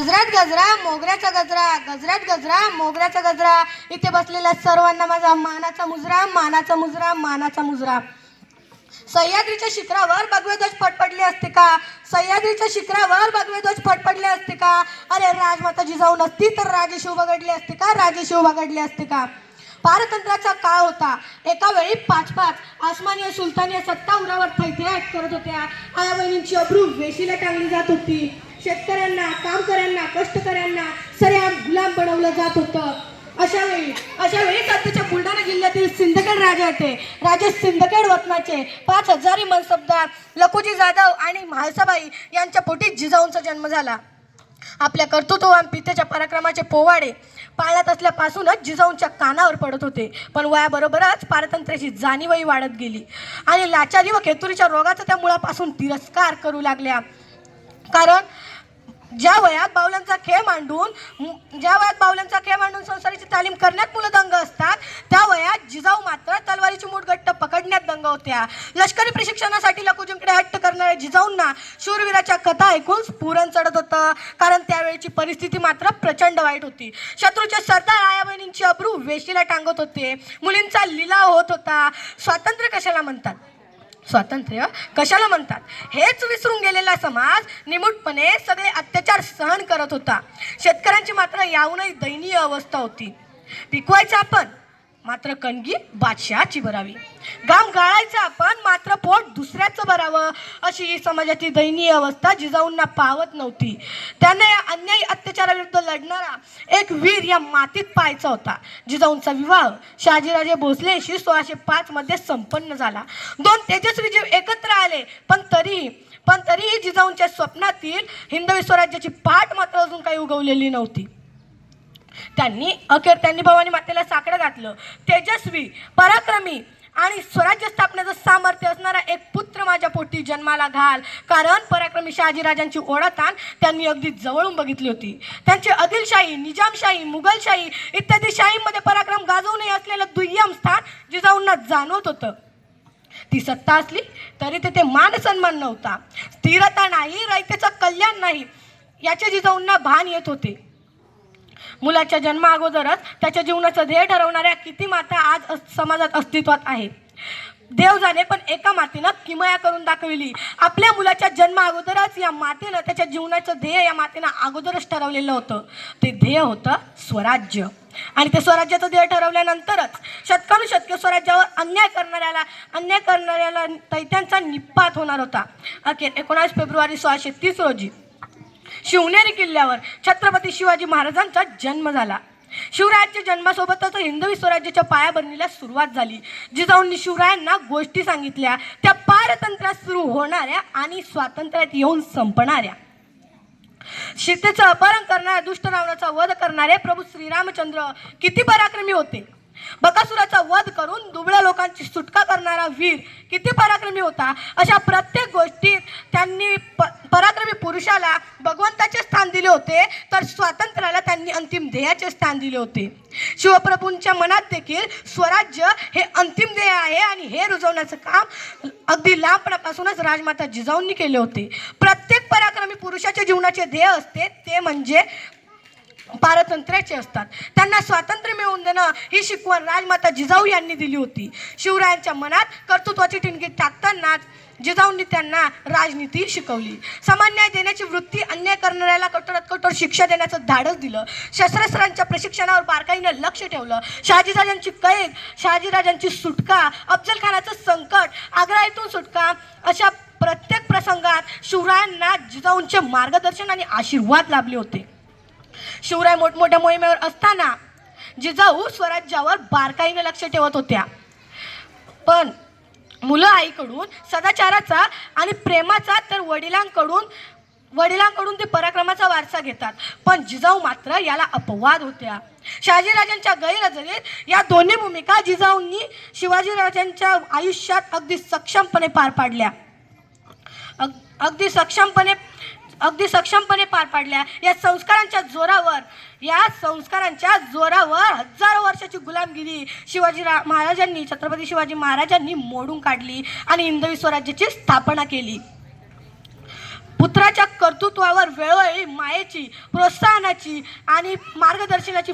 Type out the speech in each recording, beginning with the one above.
गजरात गजरा मोगऱ्याचा गजरा गजरात गजरा मोगऱ्याचा गजरा. इथे बसलेल्या सर्वांना माझा मानाचा मुजरा मानाचा मुजरा मानाचा मुजरा. सह्याद्रीच्या शिखरावर भगवे ध्वज असते का? सह्याद्रीच्या शिखरावर भगवे ध्वज असते का? अरे राजमाता जिजाऊ नसती तर राजे शिव बघडले असते का? राजे शिव बघडले असते का? पारतंत्र्याचा काळ होता. एका वेळी पाच पाच आसमानीय सुलतानीय सत्ता उरावर थैथयाट करत होत्या. आया बहिणींची अब्रू वेशीला टांगली जात होती. शेतकऱ्यांना कामकऱ्यांना कष्टकऱ्यांना सऱ्या गुलाम बनवलं जात होतं. अशा वेळी अशा वेळी सध्याच्या बुलढाणा जिल्ह्यातील सिंदखेड राजे होते. राजे सिंदखेड वतनाचे पाच हजारी मनसबदार लखुजी जाधव आणि म्हाळसाबाई यांच्या पोटी जिजाऊंचा जन्म झाला. आपल्या कर्तृत्ववान पितेच्या पराक्रमाचे पोवाडे पाळण्यात असल्यापासूनच जिजाऊंच्या कानावर पडत होते. पण वयाबरोबरच पारतंत्र्याची जाणीवही वाढत गेली. आणि लाचारी व केतुरीच्या रोगाचा त्या मुळापासून तिरस्कार करू लागल्या. कारण ज्या वयात बावल्यांचा खेळ मांडून ज्या वयात बावल्यांचा खेळ मांडून संसाराची तालीम करण्यात मुलं दंग असतात त्या वयात जिजाऊ मात्र तलवारीची मूठ घट्ट पकडण्यात दंग होत्या. लष्करी प्रशिक्षणासाठी लकुजींकडे हट्ट करणाऱ्या जिजाऊंना शूरवीराच्या कथा ऐकून स्फुरण चढत होतं. कारण त्यावेळची परिस्थिती मात्र प्रचंड वाईट होती. शत्रूचे सरदार आया बहिणींची अब्रू वेशीला टांगत होते. मुलींचा लिलाव होत होता. स्वातंत्र्य कशाला म्हणतात? स्वातंत्र्य कशाला म्हणतात? हेच विसरून गेलेला समाज निमूटपणे सगळे अत्याचार सहन करत होता. शेतकऱ्यांची मात्र याहूनही दयनीय अवस्था होती. पिकवायचं आपण मात्र कणगी बादशहाची भरावी. गाम गाळायचं आपण मात्र पोट दुसऱ्याचं भरावं अशी ही समाजाची दयनीय अवस्था जिजाऊंना पावत नव्हती. त्यांना या अन्यायी अत्याचाराविरुद्ध लढणारा एक वीर या मातीत पाहायचा होता. जिजाऊंचा विवाह शहाजीराजे भोसलेशी सोळाशे पाचमध्ये संपन्न झाला. दोन तेजस्वी जीव एकत्र आले पण तरीही पण तरीही जिजाऊंच्या स्वप्नातील हिंदवी स्वराज्याची पाठ मात्र अजून काही उगवलेली नव्हती. त्यांनी अखेर त्यांनी भवानी मातेला साकडं घातलं तेजस्वी पराक्रमी आणि स्वराज्य स्थापनेचं सामर्थ्य असणारा एक पुत्र माझ्या पोटी जन्माला घाल. कारण पराक्रमी शहाजीराजांची ओढाताण त्यांनी अगदी जवळून बघितली होती. त्यांची आदिलशाही निजामशाही मुघलशाही इत्यादी शाहीमध्ये पराक्रम गाजवूनही असलेलं दुय्यम स्थान जिजाऊंना जाणवत होतं. ती सत्ता असली तरी तिथे मान सन्मान नव्हता. स्थिरता नाही रयतेचं कल्याण नाही याचे जिजाऊंना भान येत होते. मुलाच्या जन्मा अगोदरच त्याच्या जीवनाचं ध्येय ठरवणाऱ्या किती माता आज समाजात अस्तित्वात आहेत. देव जाणे पण एका मातेनं किमया करून दाखविली. आपल्या मुलाच्या जन्मा अगोदरच या मातेनं त्याच्या जीवनाचं ध्येय या मातेनं अगोदरच ठरवलेलं होतं. ते ध्येय होतं स्वराज्य. आणि ते स्वराज्याचं ध्येय ठरवल्यानंतरच शतकानुशतके स्वराज्यावर अन्याय करणाऱ्याला अन्याय करणाऱ्याला तैत्यांचा निपात होणार होता. अखेर एकोणास फेब्रुवारी सोळाशे तीस रोजी शिवनेरी किल्ल्यावर छत्रपती शिवाजी महाराजांचा जन्म झाला. शिवरायांच्या जन्मासोबतच हिंदवी स्वराज्याच्या पायाभरणीला सुरुवात झाली. जिजाऊंनी शिवरायांना गोष्टी सांगितल्या. त्या पारतंत्र्यात सुरू होणाऱ्या आणि स्वातंत्र्यात येऊन संपणाऱ्या. सीतेचं अपहरण करणाऱ्या दुष्ट रावणाचा वध करणारे प्रभू श्रीरामचंद्र किती पराक्रमी होते. बकासुराचा वध करून दुबळ्या लोकांची सुटका करणारा वीर किती पराक्रमी होता. अशा प्रत्येक गोष्टीत त्यांनी प पराक्रमी पुरुषाला भगवंताचे स्थान दिले होते तर स्वातंत्र्याला त्यांनी अंतिम ध्येयाचे स्थान दिले होते. शिवप्रभूंच्या मनात देखील स्वराज्य हे अंतिम ध्येय आहे आणि हे रुजवण्याचं काम अगदी लांबपणापासूनच राजमाता जिजाऊंनी केले होते. प्रत्येक पराक्रमी पुरुषाच्या जीवनाचे ध्येय असते ते म्हणजे पारतंत्र्याचे असतात. त्यांना स्वातंत्र्य मिळवून देणं ही शिकवण राजमाता जिजाऊ यांनी दिली होती. शिवरायांच्या मनात कर्तृत्वाची ठिणगी टाकतानाच जिजाऊंनी त्यांना राजनीती शिकवली. समान न्याय देण्याची वृत्ती अन्याय करणाऱ्याला कठोरात कठोर शिक्षा देण्याचं धाडस दिलं. शस्त्रास्त्रांच्या प्रशिक्षणावर बारकाईनं लक्ष ठेवलं. शहाजीराजांची कैद शहाजीराजांची सुटका अफजल खानाचं संकट आग्रा येथून सुटका अशा प्रत्येक प्रसंगात शिवरायांना जिजाऊंचे मार्गदर्शन आणि आशीर्वाद लाभले होते. शिवराय मोठमोठ्या मोहिमेवर असताना जिजाऊ स्वराज्यावर बारकाईने लक्ष ठेवत होत्या. पण मुलं आईकडून सदाचाराचा आणि प्रेमाचा तर वडिलांकडून वडिलांकडून ते पराक्रमाचा वारसा घेतात. पण जिजाऊ मात्र याला अपवाद होत्या. शहाजीराजांच्या गैरहजेरीत या दोन्ही भूमिका जिजाऊंनी शिवाजीराजांच्या आयुष्यात अगदी सक्षमपणे पार पाडल्या. अग- अगदी सक्षमपणे अगदी सक्षमपणे पार पाडल्या. या संस्कारांच्या जोरावर या संस्कारांच्या जोरावर हजारो वर्षाची गुलामगिरी शिवाजी रा महाराजांनी छत्रपती शिवाजी महाराजांनी मोडून काढली आणि हिंदवी स्वराज्याची स्थापना केली. पुत्राच्या कर्तृत्वावर वेळोवेळी मायेची प्रोत्साहनाची आणि मार्गदर्शनाची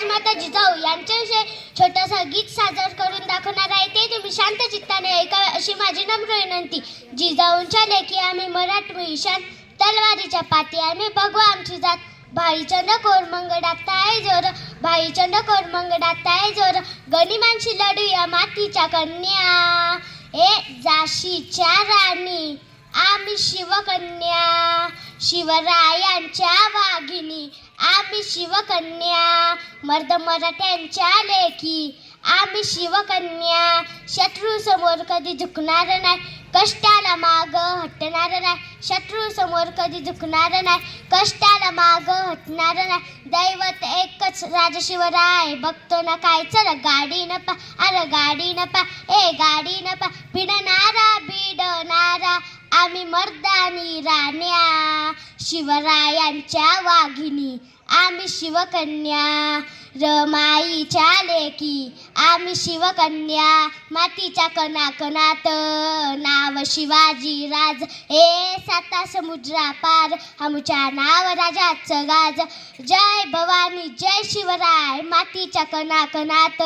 राजमाता जिजाऊ यांच्याविषयी छोटंसं गीत सादर करून दाखवणार आहे. ते तुम्ही शांत चित्ताने ऐका अशी माझी नम्र विनंती. जिजाऊंच्या लेखी आम्ही मराठी ईशान तलवारीच्या पाती आम्ही बघू आमची जात भाईचंद कोरमंग डाकताय जोर भाईचंद कोरमंग डाकताय जोर. गनिमांशी लढूया मातीच्या कन्या. ए जाशीच्या राणी आम्ही शिवकन्या. शिवरायांच्या वाघिनी आम्ही शिवकन्या. मर्द मराठ्यांच्या लेखी आम्ही शिवकन्या. शत्रू समोर कधी झुकणार नाही. कष्टाला माग हटणार नाही. शत्रू समोर कधी झुकणार नाही. कष्टाला माग हटणार नाही. दैवत एकच राजशिवराय. बघतो ना काय? चल गाडी न पा अरे गाडी न पा ए गाडी न पा भिडणारा भिडणारा. आम्ही मर्दानी राण्या शिवरायांच्या वाघिनी आम्ही शिवकन्या रमाईच्या ले की आम्ही शिवकन्या मातीच्या कणाकणात. नाव शिवाजी राज. ए साता समुद्रा पार. आमच्या नाव राजाचं गाज. जय भवानी जय शिवराय मातीच्या कणाकणात.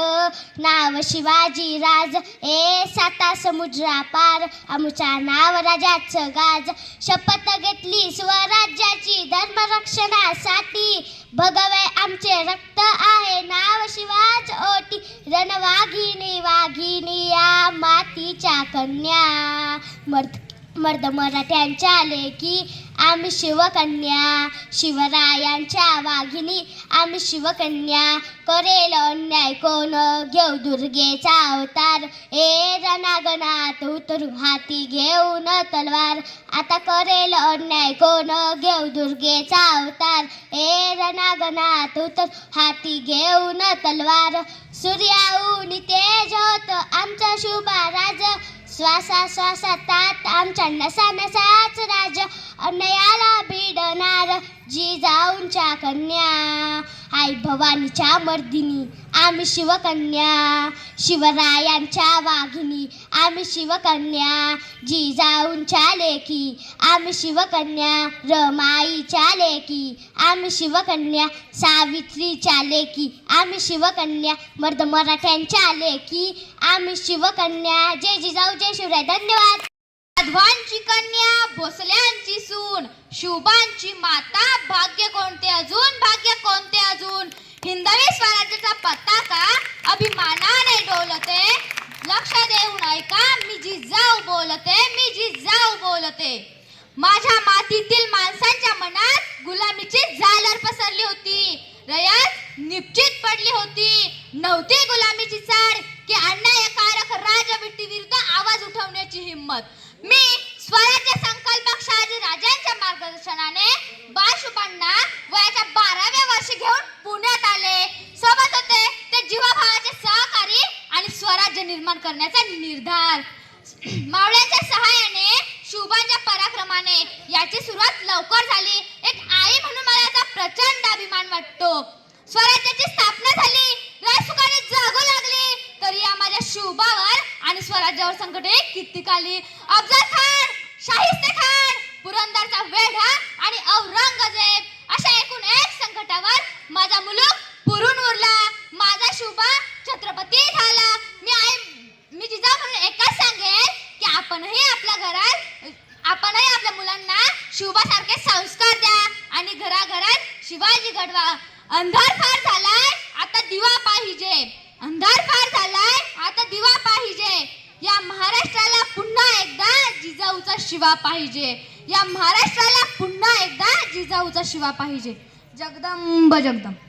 नाव शिवाजी राज. ए साता समुद्रा पार. आमच्या नाव राजाचं गाज. शपथ घेतली स्वराज्याची धर्मरक्षणासाठी. भगवे आमचे रक्त आहे. नाव शिवाज. कोटी रणवाघिनी वाघिनी या मातीच्या कन्या मर्द मर्द मराठ्यांच्या लेकी आम्ही शिवकन्या शिवरायांच्या वाघिनी आम्ही शिवकन्या करेल अन्याय कोण घेऊ दुर्गेचा अवतार ए रणागणात उतरू हाती घेऊन तलवार आता करेल अन्याय कोण घेऊ दुर्गेचा अवतार ए रणागणात उतर हाती घेऊन तलवार सूर्याऊन तेज होत. आमचा शुभा राज श्वासा श्वासातात आमच्या नसा नसाच राज. अन्यायाला भिडणार जिजाऊंच्या कन्या. आई भवानीच्या मर्दिनी आम्ही शिवकन्या. शिवरायांच्या वाघिनी आम्ही शिवकन्या. जिजाऊंच्या लेकी आम्ही शिवकन्या. रमाईच्या लेकी आम्ही शिवकन्या. सावित्रीच्या लेकी आम्ही शिवकन्या. मर्द मराठ्यांच्या लेकी आम्ही शिवकन्या. जय जिजाऊ जय शिवराय. धन्यवाद. साधवांची कन्या भोसल्यांची सून शुभांची माता भाग्य कोणते अजून? भाग्य कोणते अजून? हिंदवी स्वराज्याचा पताका अभिमानाने डोलते. लक्ष देऊन ऐका मी जिजाऊ बोलते मी जिजाऊ बोलते. माझ्या मातीतील माणसांच्या मनात गुलामीची झालर पसरली होती. रयत निश्चित पडली होती. नव्हती गुलामीची चाड की अन्यायकारक राजविट्टी विरुद्ध आवाज उठवण्याची हिंमत मी स्वराज्य संकल्पक शहाजी राजांच्या मार्गदर्शनाने बाळशुबांना वयाच्या बाराव्या वर्षी घेऊन पुण्यात आले सोबत होते ते जीवाभावाचे सहकारी आणि स्वराज्य निर्माण करण्याचा निर्धार मावळ्यांच्या सहाय्याने शुभांच्या पराक्रमाने याची सुरुवात लवकर झाली एक आई म्हणून मला याचा प्रचंड अभिमान वाटतो स्वराज्याची स्थापना झाली राजसुखाने जगू लागली तरी या माझ्या शुभावर आणि स्वराज्यावर किती आली अफजल खान शाहिस्ते खान पुरंदरचा वेढा आणि औरंगजेब अशा एकूण एक संकटावर माझा मुलूक पुरून उरला. माझा शुभा छत्रपती झाला. मी आई मी जिजा म्हणून एकच सांगेन की आपणही आपल्या घरात आपणही आपल्या मुलांना शुभासारखे संस्कार द्या आणि घराघरात शिवाजी घडवा. अंधार फार झालाय आता दिवा पाहिजे. अंधार फार झालाय आता दिवा पाहिजे. या महाराष्ट्राला पुन्हा एकदा जिजाऊचा शिवा पाहिजे. या महाराष्ट्राला पुन्हा एकदा जिजाऊचा शिवा पाहिजे. जगदंब जगदंब.